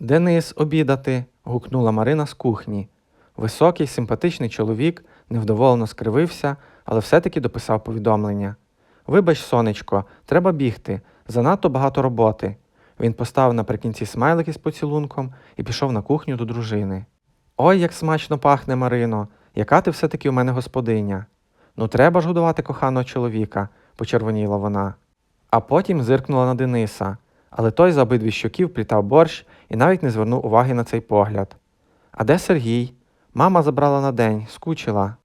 Денис, обідати. гукнула Марина з кухні. Високий, симпатичний чоловік невдоволено скривився, але все-таки дописав повідомлення. Вибач, сонечко, треба бігти. Занадто багато роботи. Він поставив наприкінці смайлики з поцілунком і пішов на кухню до дружини. Ой, як смачно пахне, Марино, яка ти все-таки у мене господиня. Ну, треба ж годувати коханого чоловіка, почервоніла вона. А потім зиркнула на Дениса, але той за обидві щоків плітав борщ і навіть не звернув уваги на цей погляд. А де Сергій? Мама забрала на день, скучила.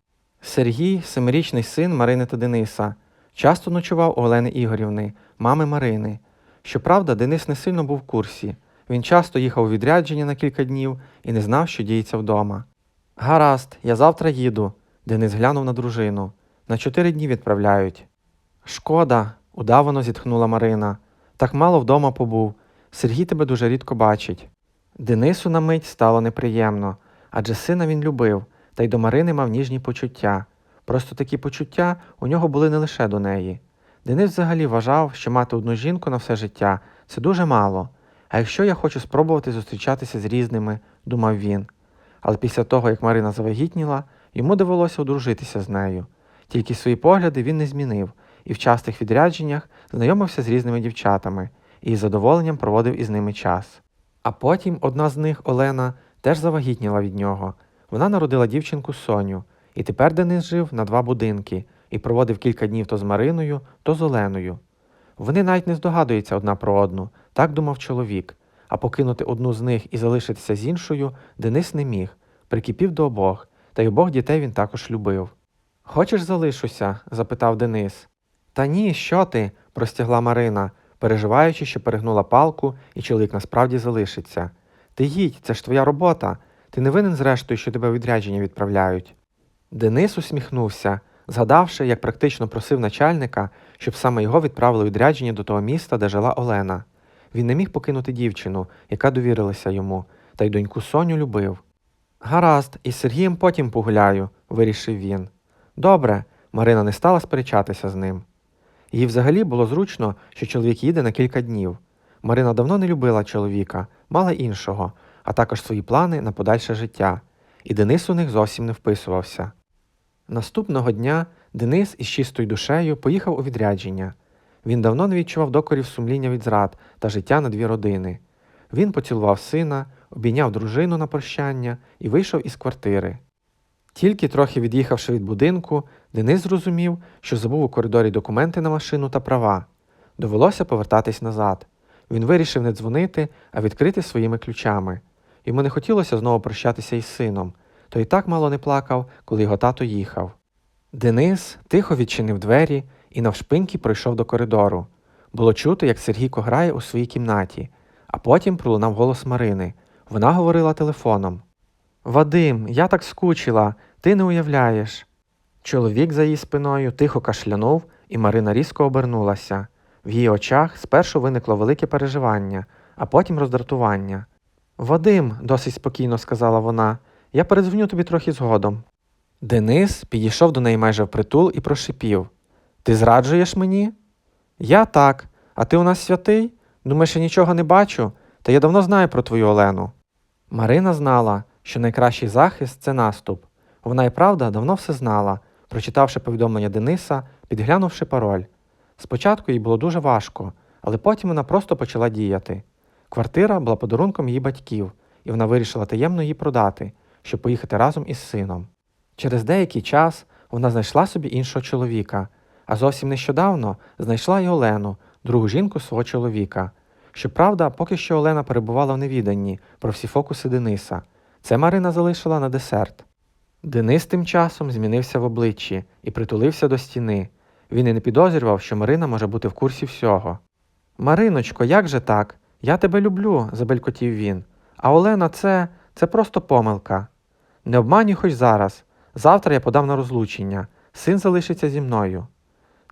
Сергій, семирічний син Марини та Дениса, часто ночував у Олени Ігорівни, мами Марини. Щоправда, Денис не сильно був в курсі. Він часто їхав у відрядження на кілька днів і не знав, що діється вдома. Гаразд, я завтра їду. Денис глянув на дружину. На чотири дні відправляють. Шкода, удавано зітхнула Марина. Так мало вдома побув. Сергій тебе дуже рідко бачить. Денису на мить стало неприємно, адже сина він любив, та й до Марини мав ніжні почуття. Просто такі почуття у нього були не лише до неї. Денис взагалі вважав, що мати одну жінку на все життя це дуже мало. А якщо я хочу спробувати зустрічатися з різними, думав він. Але після того, як Марина завагітніла, йому довелося одружитися з нею. Тільки свої погляди він не змінив і в частих відрядженнях знайомився з різними дівчатами і із задоволенням проводив із ними час. А потім одна з них, Олена, теж завагітніла від нього. Вона народила дівчинку Соню, і тепер Денис жив на два будинки і проводив кілька днів то з Мариною, то з Оленою. Вони навіть не здогадуються одна про одну, так думав чоловік, а покинути одну з них і залишитися з іншою Денис не міг, прикипів до обох, та й обох дітей він також любив. Хочеш залишуся? запитав Денис. Та ні, що ти? простягла Марина, переживаючи, що перегнула палку, і чоловік насправді залишиться. Ти їдь, це ж твоя робота. Ти не винен зрештою, що тебе відрядження відправляють. Денис усміхнувся, згадавши, як практично просив начальника, щоб саме його відправили відрядження до того міста, де жила Олена. Він не міг покинути дівчину, яка довірилася йому, та й доньку Соню любив. Гаразд, із Сергієм потім погуляю, вирішив він. Добре, Марина не стала сперечатися з ним. Їй взагалі було зручно, що чоловік їде на кілька днів. Марина давно не любила чоловіка, мала іншого, а також свої плани на подальше життя, і Денис у них зовсім не вписувався. Наступного дня Денис із чистою душею поїхав у відрядження. Він давно не відчував докорів сумління від зрад та життя на дві родини. Він поцілував сина, обійняв дружину на прощання і вийшов із квартири. Тільки трохи від'їхавши від будинку, Денис зрозумів, що забув у коридорі документи на машину та права. Довелося повертатись назад. Він вирішив не дзвонити, а відкрити своїми ключами. Йому не хотілося знову прощатися із сином, то і так мало не плакав, коли його тато їхав. Денис тихо відчинив двері і навшпиньки пройшов до коридору. Було чути, як Сергійко грає у своїй кімнаті, а потім пролунав голос Марини. Вона говорила телефоном. Вадим, я так скучила, ти не уявляєш. Чоловік за її спиною тихо кашлянув, і Марина різко обернулася. В її очах спершу виникло велике переживання, а потім роздратування. Вадим, досить спокійно сказала вона, я передзвоню тобі трохи згодом. Денис підійшов до неї майже впритул і прошипів Ти зраджуєш мені? Я так. А ти у нас святий? Думаєш, я нічого не бачу? Та я давно знаю про твою Олену. Марина знала, що найкращий захист це наступ. Вона і правда давно все знала, прочитавши повідомлення Дениса, підглянувши пароль. Спочатку їй було дуже важко, але потім вона просто почала діяти. Квартира була подарунком її батьків, і вона вирішила таємно її продати, щоб поїхати разом із сином. Через деякий час вона знайшла собі іншого чоловіка, а зовсім нещодавно знайшла й Олену, другу жінку свого чоловіка. Щоправда, поки що Олена перебувала в невіданні про всі фокуси Дениса. Це Марина залишила на десерт. Денис тим часом змінився в обличчі і притулився до стіни. Він і не підозрював, що Марина може бути в курсі всього. Мариночко, як же так? Я тебе люблю, забелькотів він. А Олена, це це просто помилка. Не обманюй хоч зараз. Завтра я подам на розлучення. Син залишиться зі мною.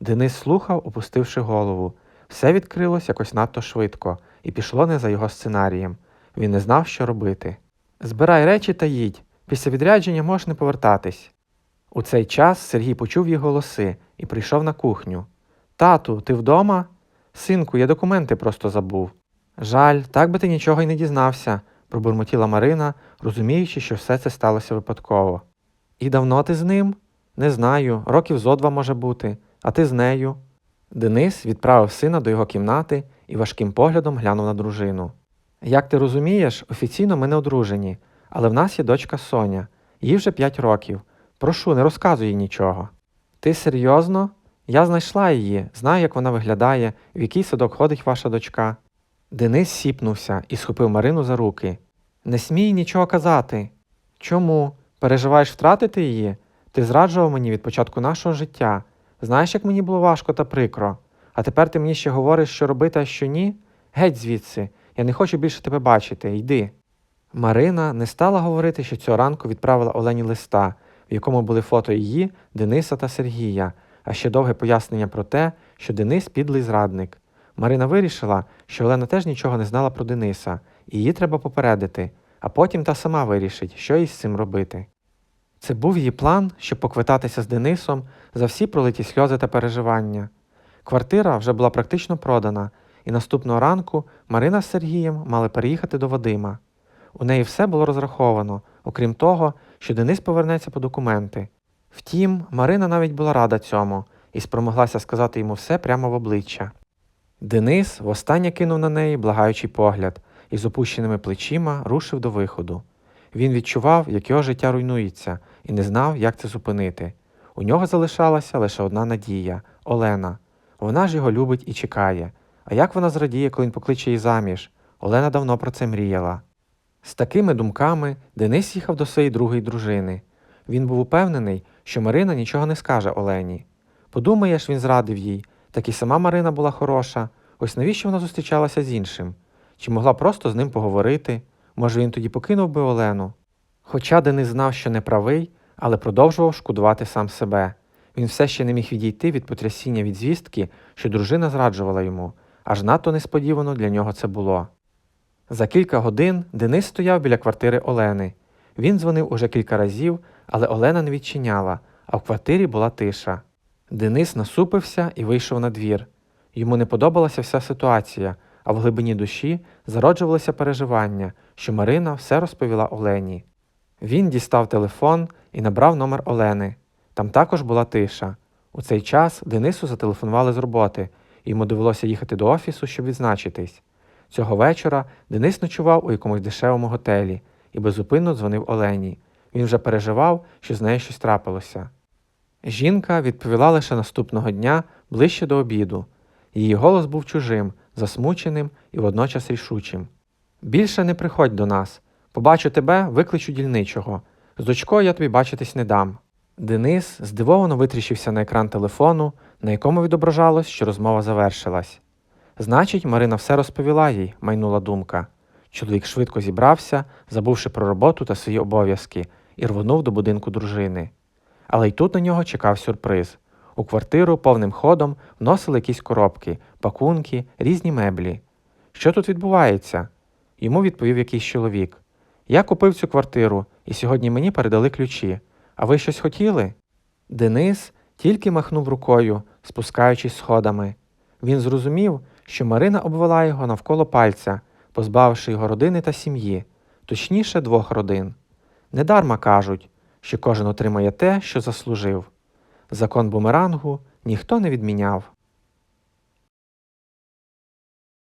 Денис слухав, опустивши голову. Все відкрилось якось надто швидко і пішло не за його сценарієм. Він не знав, що робити. Збирай речі та їдь. Після відрядження можеш не повертатись. У цей час Сергій почув її голоси і прийшов на кухню. Тату, ти вдома? Синку, я документи просто забув. Жаль, так би ти нічого й не дізнався, пробурмотіла Марина, розуміючи, що все це сталося випадково. І давно ти з ним? Не знаю, років зо два може бути, а ти з нею. Денис відправив сина до його кімнати і важким поглядом глянув на дружину. Як ти розумієш, офіційно ми не одружені, але в нас є дочка Соня, їй вже 5 років. Прошу, не розказуй їй нічого. Ти серйозно? Я знайшла її, знаю, як вона виглядає, в який садок ходить ваша дочка. Денис сіпнувся і схопив Марину за руки. Не смій нічого казати. Чому? Переживаєш втратити її? Ти зраджував мені від початку нашого життя. Знаєш, як мені було важко та прикро. А тепер ти мені ще говориш, що робити, а що ні? Геть звідси, я не хочу більше тебе бачити, йди. Марина не стала говорити, що цього ранку відправила Олені листа, в якому були фото її, Дениса та Сергія, а ще довге пояснення про те, що Денис підлий зрадник. Марина вирішила, що Олена теж нічого не знала про Дениса, і її треба попередити, а потім та сама вирішить, що їй з цим робити. Це був її план, щоб поквитатися з Денисом за всі пролиті сльози та переживання. Квартира вже була практично продана, і наступного ранку Марина з Сергієм мали переїхати до Вадима. У неї все було розраховано, окрім того, що Денис повернеться по документи. Втім, Марина навіть була рада цьому і спромоглася сказати йому все прямо в обличчя. Денис востаннє кинув на неї благаючий погляд і з опущеними плечима рушив до виходу. Він відчував, як його життя руйнується, і не знав, як це зупинити. У нього залишалася лише одна надія Олена. Вона ж його любить і чекає. А як вона зрадіє, коли він покличе її заміж? Олена давно про це мріяла. З такими думками Денис їхав до своєї другої дружини. Він був упевнений, що Марина нічого не скаже Олені. Подумаєш, він зрадив їй, так і сама Марина була хороша. Ось навіщо вона зустрічалася з іншим? Чи могла просто з ним поговорити? Може, він тоді покинув би Олену? Хоча Денис знав, що не правий, але продовжував шкодувати сам себе. Він все ще не міг відійти від потрясіння від звістки, що дружина зраджувала йому, аж надто несподівано для нього це було. За кілька годин Денис стояв біля квартири Олени. Він дзвонив уже кілька разів, але Олена не відчиняла, а в квартирі була тиша. Денис насупився і вийшов на двір. Йому не подобалася вся ситуація, а в глибині душі зароджувалося переживання, що Марина все розповіла Олені. Він дістав телефон і набрав номер Олени. Там також була тиша. У цей час Денису зателефонували з роботи, йому довелося їхати до офісу, щоб відзначитись. Цього вечора Денис ночував у якомусь дешевому готелі і безупинно дзвонив Олені. Він вже переживав, що з нею щось трапилося. Жінка відповіла лише наступного дня ближче до обіду. Її голос був чужим, засмученим і водночас рішучим. Більше не приходь до нас. Побачу тебе, викличу дільничого. З дочкою я тобі бачитись не дам. Денис здивовано витріщився на екран телефону, на якому відображалось, що розмова завершилась. Значить, Марина все розповіла їй, майнула думка. Чоловік швидко зібрався, забувши про роботу та свої обов'язки, і рвонув до будинку дружини. Але й тут на нього чекав сюрприз. У квартиру повним ходом вносили якісь коробки, пакунки, різні меблі. Що тут відбувається? Йому відповів якийсь чоловік. Я купив цю квартиру, і сьогодні мені передали ключі. А ви щось хотіли? Денис тільки махнув рукою, спускаючись сходами. Він зрозумів, що Марина обвела його навколо пальця, позбавивши його родини та сім'ї, точніше двох родин. Недарма кажуть, що кожен отримає те, що заслужив. Закон бумерангу ніхто не відміняв.